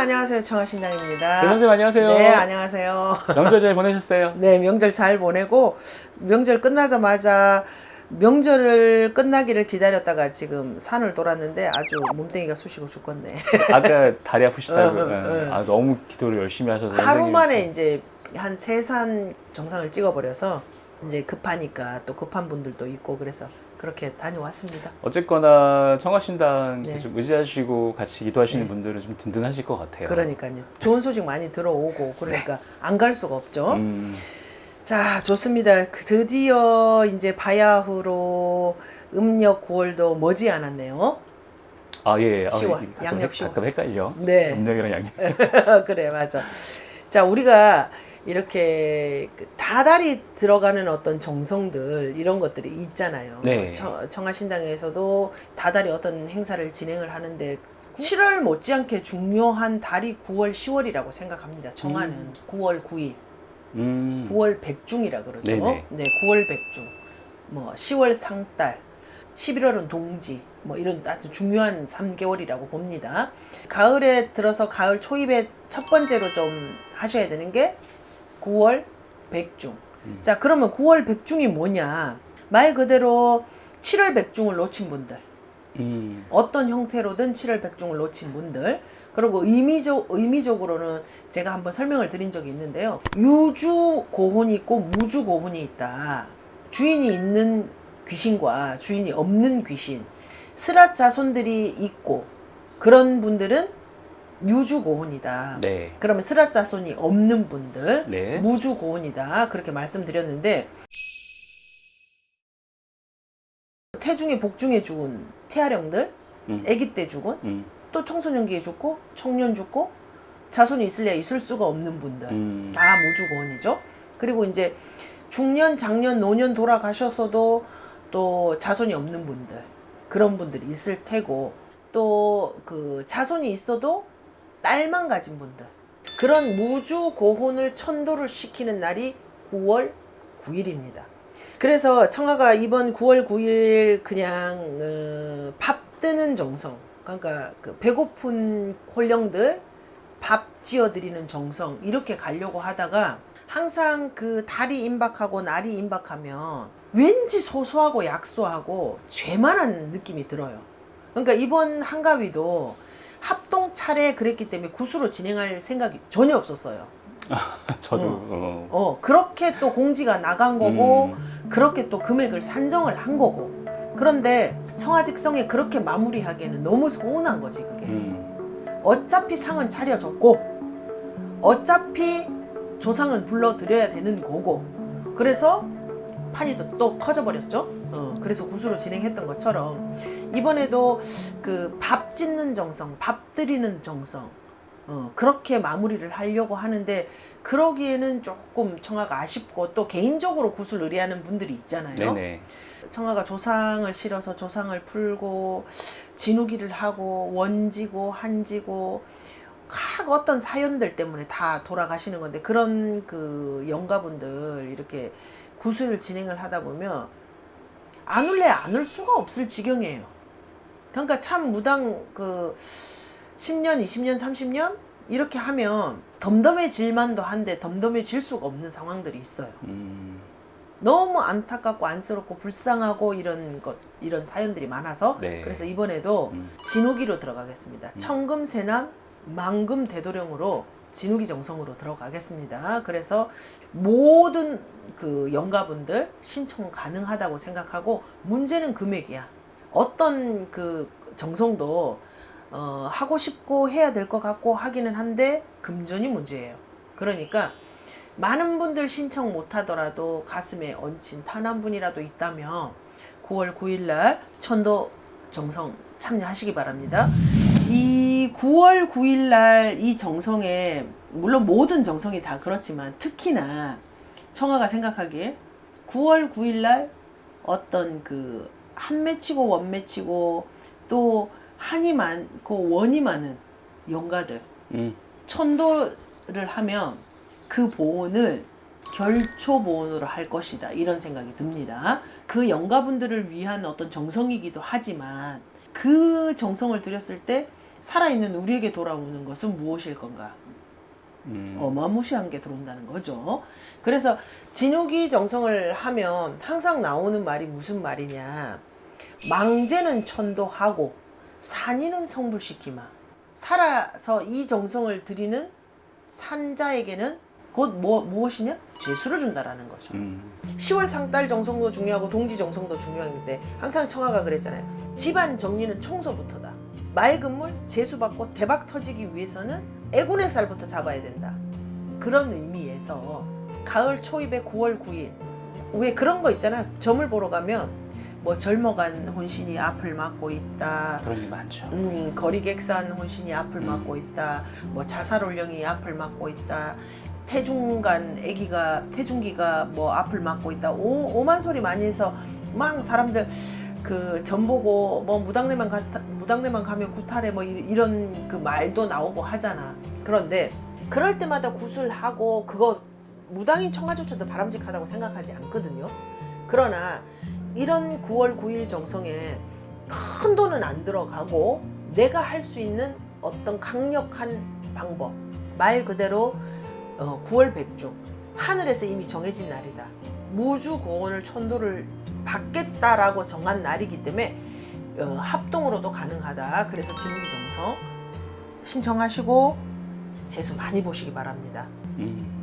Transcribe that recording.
안녕하세요. 청하신당입니다. 네, 선생님 안녕하세요. 네, 안녕하세요. 명절 잘 보내셨어요? 네, 명절 잘 보내고 명절 끝나자마자 명절을 끝나기를 기다렸다가 지금 산을 돌았는데 아주 몸뚱이가 쑤시고 죽겠네. 아까 다리 아프시다고. 어, 어, 어. 아, 너무 기도를 열심히 하셔서. 하루 선생님 만에 이제 한 세 산 정상을 찍어버려서 이제 급하니까 또 급한 분들도 있고 그래서 그렇게 다녀왔습니다. 어쨌거나 청하신당 네. 좀 의지하시고 같이 기도하시는 네. 분들은 좀 든든하실 것 같아요. 그러니까요. 좋은 소식 많이 들어오고 그러니까 안갈 수가 없죠. 네. 음, 자, 좋습니다. 그 드디어 이제 바야흐로 음력 9월도 머지 않았네요. 아 예. 아, 시월, 가끔 양력 헷- 시월. 가끔 헷갈려. 네. 음력이랑 양력. 그래, 맞아. 자, 우리가 이렇게 그 다달이 들어가는 어떤 정성들 이런 것들이 있잖아요. 네. 청, 청하신당에서도 다달이 어떤 행사를 진행을 하는데 7월 못지않게 중요한 달이 9월, 10월이라고 생각합니다. 청하는 음. 9월 9일. 음. 9월 백중이라 그러죠. 네네. 네, 9월 백중. 뭐 10월 상달, 11월은 동지. 뭐 이런 아주 중요한 3개월이라고 봅니다. 가을에 들어서 가을 초입에 첫 번째로 좀 하셔야 되는 게 9월 백중. 음. 자, 그러면 9월 백중이 뭐냐? 말 그대로 7월 백중을 놓친 분들. 음. 어떤 형태로든 7월 백중을 놓친 분들 그리고 의미적 의미적으로는 제가 한번 설명을 드린 적이 있는데요. 유주 고혼이 있고 무주 고혼이 있다. 주인이 있는 귀신과 주인이 없는 귀신, 스라 자손들이 있고 그런 분들은 유주 고혼이다. 네. 그러면 스라 자손이 없는 분들 네. 무주 고혼이다. 그렇게 말씀드렸는데 태중에 복중에 죽은 태아령들, 음. 아기 때 죽은 음. 또 청소년기에 죽고 청년 죽고 자손이 있을래 있을 수가 없는 분들 음. 다 무주고원이죠. 그리고 이제 중년, 장년, 노년 돌아가셔서도 또 자손이 없는 분들 그런 분들이 있을 테고 또 그 자손이 있어도 딸만 가진 분들 그런 무주 고혼을 천도를 시키는 날이 9월 9일입니다. 그래서 청아가 이번 9월 9일 그냥 어, 밥 뜨는 정성 그러니까 그 배고픈 홀령들 밥 지어드리는 정성 이렇게 가려고 하다가 항상 그 달이 임박하고 날이 임박하면 왠지 소소하고 약소하고 죄만한 느낌이 들어요. 그러니까 이번 한가위도 합동 차례 그랬기 때문에 구수로 진행할 생각이 전혀 없었어요. 저도. 어. 어. 어, 그렇게 또 공지가 나간 거고, 음. 그렇게 또 금액을 산정을 한 거고. 그런데 청아직성에 그렇게 마무리하기에는 너무 서운한 거지, 그게. 음. 어차피 상은 차려졌고, 어차피 조상은 불러드려야 되는 거고, 그래서 판이 또, 또 커져버렸죠. 어, 그래서 구수로 진행했던 것처럼, 이번에도 그 밥 짓는 정성, 밥 드리는 정성, 어, 그렇게 마무리를 하려고 하는데, 그러기에는 조금 청아가 아쉽고, 또 개인적으로 구슬 의뢰하는 분들이 있잖아요. 네네. 청아가 조상을 실어서 조상을 풀고 진우기를 하고 원지고 한지고 각 어떤 사연들 때문에 다 돌아가시는 건데 그런 그 영가분들 이렇게 구슬을 진행을 하다 보면 안 울래 안 울 수가 없을 지경이에요. 그러니까 참 무당 그 10년, 20년, 30년 이렇게 하면 덤덤해질만도 한데 덤덤해질 수가 없는 상황들이 있어요. 음. 너무 안타깝고 안쓰럽고 불쌍하고 이런 것 이런 사연들이 많아서 네. 그래서 이번에도 음. 진우기로 들어가겠습니다. 청금 세남 망금 대도령으로 진우기 정성으로 들어가겠습니다. 그래서 모든 그 영가분들 신청 가능하다고 생각하고 문제는 금액이야. 어떤 그 정성도 어, 하고 싶고 해야 될 것 같고 하기는 한데 금전이 문제예요. 그러니까 많은 분들 신청 못 하더라도 가슴에 얹힌 탄 한 분이라도 있다면 9월 9일 날 천도 정성 참여하시기 바랍니다. 이 9월 9일 날 이 정성에 물론 모든 정성이 다 그렇지만 특히나 청아가 생각하기에 9월 9일 날 어떤 그 한 맺히고 원 맺히고 또 한이 많고 원이 많은 영가들 음. 천도를 하면 그 보온을 결초 보온으로 할 것이다 이런 생각이 듭니다. 그 영가분들을 위한 어떤 정성이기도 하지만 그 정성을 들였을 때 살아있는 우리에게 돌아오는 것은 무엇일 건가? 음. 어마무시한 게 들어온다는 거죠. 그래서 진욱이 정성을 하면 항상 나오는 말이 무슨 말이냐. 망제는 천도하고 산이는 성불시키마. 살아서 이 정성을 드리는 산자에게는 곧 뭐, 무엇이냐? 재수를 준다라는 거죠. 음. 10월 상달 정성도 중요하고 동지 정성도 중요한데 항상 청아가 그랬잖아요. 집안 정리는 청소부터다. 맑은 물 재수받고 대박 터지기 위해서는 애군의 쌀부터 잡아야 된다. 그런 의미에서 가을 초입에 9월 9일 왜 그런 거 있잖아요. 점을 보러 가면 뭐 젊어간 혼신이 앞을 막고 있다. 그런 게 많죠. 음, 거리객산 혼신이 앞을 음. 막고 있다. 뭐 자살올령이 앞을 막고 있다. 태중간 아기가 태중기가 뭐 앞을 막고 있다. 오, 오만 소리 많이 해서 막 사람들 그 전 보고 뭐 무당내만 가 무당내만 가면 구탈해 뭐 이- 이런 그 말도 나오고 하잖아. 그런데 그럴 때마다 구슬하고 그거 무당인 청아조차도 바람직하다고 생각하지 않거든요. 그러나 이런 9월 9일 정성에 큰 돈은 안 들어가고 내가 할 수 있는 어떤 강력한 방법 말 그대로 어, 9월 백중 하늘에서 이미 정해진 날이다 무주 구원을 천도를 받겠다라고 정한 날이기 때문에 어, 합동으로도 가능하다 그래서 진우기 정성 신청하시고 재수 많이 보시기 바랍니다 음.